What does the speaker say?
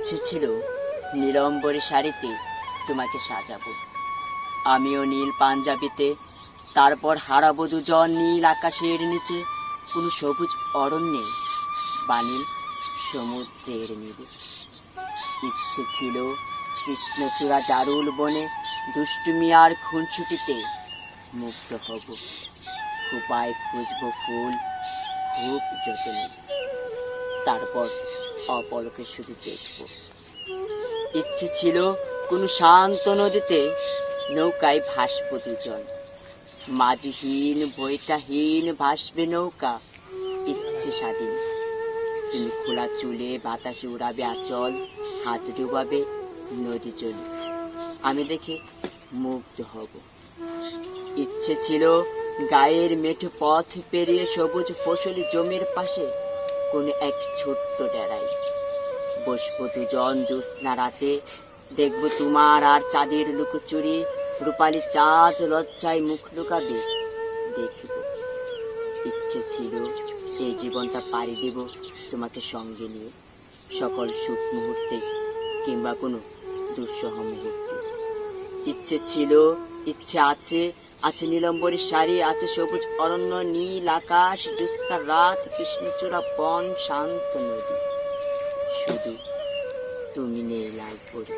ইচ্ছে ছিল নীলম্বরী শাড়িতে তোমাকে সাজাবো। আমিও নীল পাঞ্জাবিতে, তারপর হারাবো দুজন নীল আকাশের নিচে। কোনো সবুজ অরণ্যে বানীল সমুদ্রের নীলে ইচ্ছে ছিল কৃষ্ণচূড়া জারুল বনে দুষ্টুমি আর খুনছুটিতে মুগ্ধ হব। খোপায় খুঁজবো ফুল, খুব যতনে। তারপর অপলকে শুধু দেখব। ইচ্ছে ছিল কোনো শান্ত নদীতে নৌকায় ভাসবো দুজন। মাঝহীন বইটাহীন ভাসবে নৌকা। ইচ্ছে স্বাধীন। তুমি খোলা চুলে বাতাসে উড়াবে আচল, হাত ডুবাবে নদী জলে। আমি দেখে মুগ্ধ হব। ইচ্ছে ছিল গায়ের মেঠো পথ পেরিয়ে সবুজ ফসলি জমির পাশে কোনো এক ছোট্ট ডেরাই। বসবো দুজন জ্যোৎস্না রাতে, দেখব তোমার আর চাঁদের লুকোচুরি রূপালি চাঁদ লজ্জায় মুখ লুকাবে। দেখব, ইচ্ছে ছিল এই জীবনটা পাড়ি দেব তোমাকে সঙ্গে নিয়ে সকল সুখ মুহূর্তে কিংবা কোনো দুঃসহ মুহূর্তে। ইচ্ছে ছিল, ইচ্ছে আছে আছে নীলম্বরী শাড়ি, আছে সবুজ অরণ্য, নীল আকাশ জুস্তা রাত, কৃষ্ণচূড়া বন, শান্ত নদী। শুধু তুমি নেই লাল পরি